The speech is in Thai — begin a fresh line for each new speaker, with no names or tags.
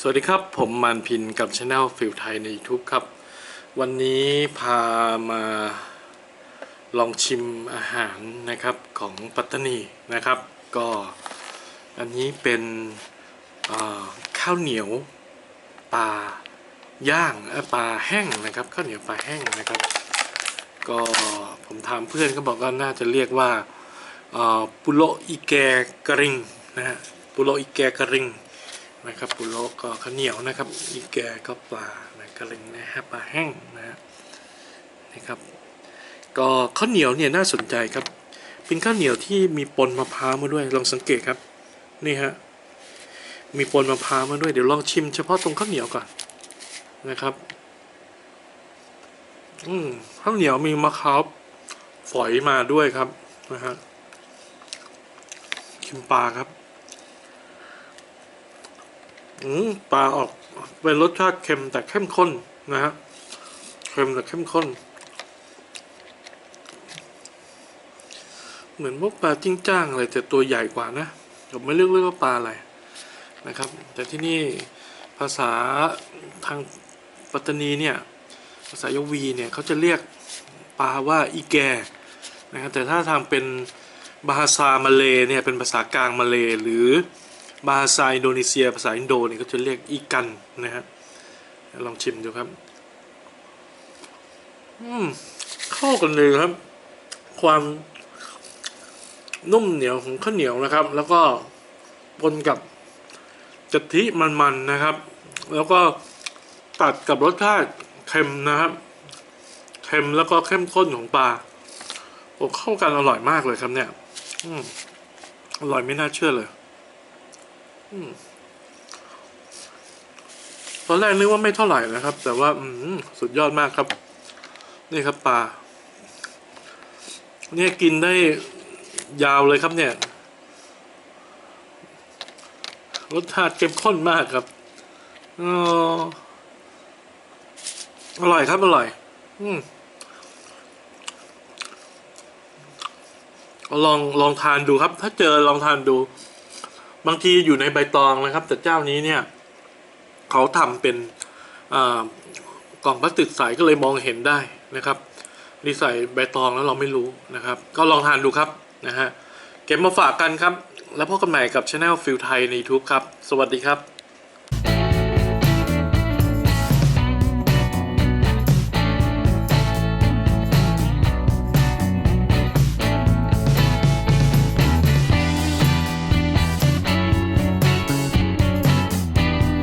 สวัสดีครับ ผมมันพินกับช anel ฟิลไทยใน YouTube ครับ วันนี้พามาลองชิมอาหารนะครับของปัตตานีนะครับ ก็อันนี้เป็นข้าวเหนียวปลาย่างปลาแห้งนะครับข้าวเหนียวปลาแห้งนะครับ ก็ผมถามเพื่อนก็บอกว่าน่าจะเรียกว่าปุโรอีแกกริงนะฮะปุโรอีแกกริง นะครับปุโรก็ข้าวเหนียวนะครับอีแกก็ปลานะกระเลงนะฮะปลาแห้งนะฮะนะครับก็ข้าวเหนียวเนี่ยน่าสนใจครับ เป็นข้าวเหนียวที่มีปนมะพร้าวมาด้วยลองสังเกตครับนี่ฮะมีปนมะพร้าวมาด้วยเดี๋ยวลองชิมเฉพาะตรงข้าวเหนียวก่อนนะครับอืมข้าวเหนียวมีมะพร้าวฝอยมาด้วยครับนะฮะชิมปลาครับ ปลาออกเป็นรสชาติเค็มแต่เข้มข้นนะฮะเค็มแต่เข้มข้น เหมือนพวกปลาจิ้งจ้างอะไรแต่ตัวใหญ่กว่านะผมไม่เลือกเรียกว่าปลาอะไรนะครับ แต่ที่นี่ภาษาทางปัตตานีเนี่ยภาษายวีเนี่ยเขาจะเรียกปลาว่าอีแกนะครับแต่ถ้าทางเป็นบาฮาซามาเลเนี่ยเป็นภาษากลางมาเลหรือ บาฮาซาอินโดนีเซีย ภาษาอินโดเนี่ยก็จะเรียกอีกันนะฮะลองชิมดูครับอืมเข้ากันเลยครับ ความนุ่มเหนียวของข้าวเหนียวนะครับ แล้วก็ปนกับกะทิมันๆนะครับ แล้วก็ตัดกับรสชาติเค็มนะครับเค็มแล้วก็เข้มข้นของปลาโอ้เข้ากันอร่อยมากเลยครับเนี่ย อืมอร่อยไม่น่าเชื่อเลย ตอนแรกนึกว่าไม่เท่าไหร่นะครับ แต่ว่า อืสุดยอดมากครับ นี่ครับปลาเนี่ยกินได้ยาวเลยครับเนี่ย รสชาติเข้มข้นมากครับอออร่อยครับ อร่อย อืมลองลองทานดูครับ ถ้าเจอลองทานดู บางทีอยู่ในใบตองนะครับ แต่เจ้านี้เนี่ยเขาทำเป็นกล่องพลาสติกใสก็เลยมองเห็นได้นะครับนี่ใส่ใบตองแล้วเราไม่รู้นะครับ ก็ลองทานดูครับนะฮะเก็บมาฝากกันครับ แล้วพบกันใหม่กับช anel ฟิลไทยใน YouTube ครับ สวัสดีครับ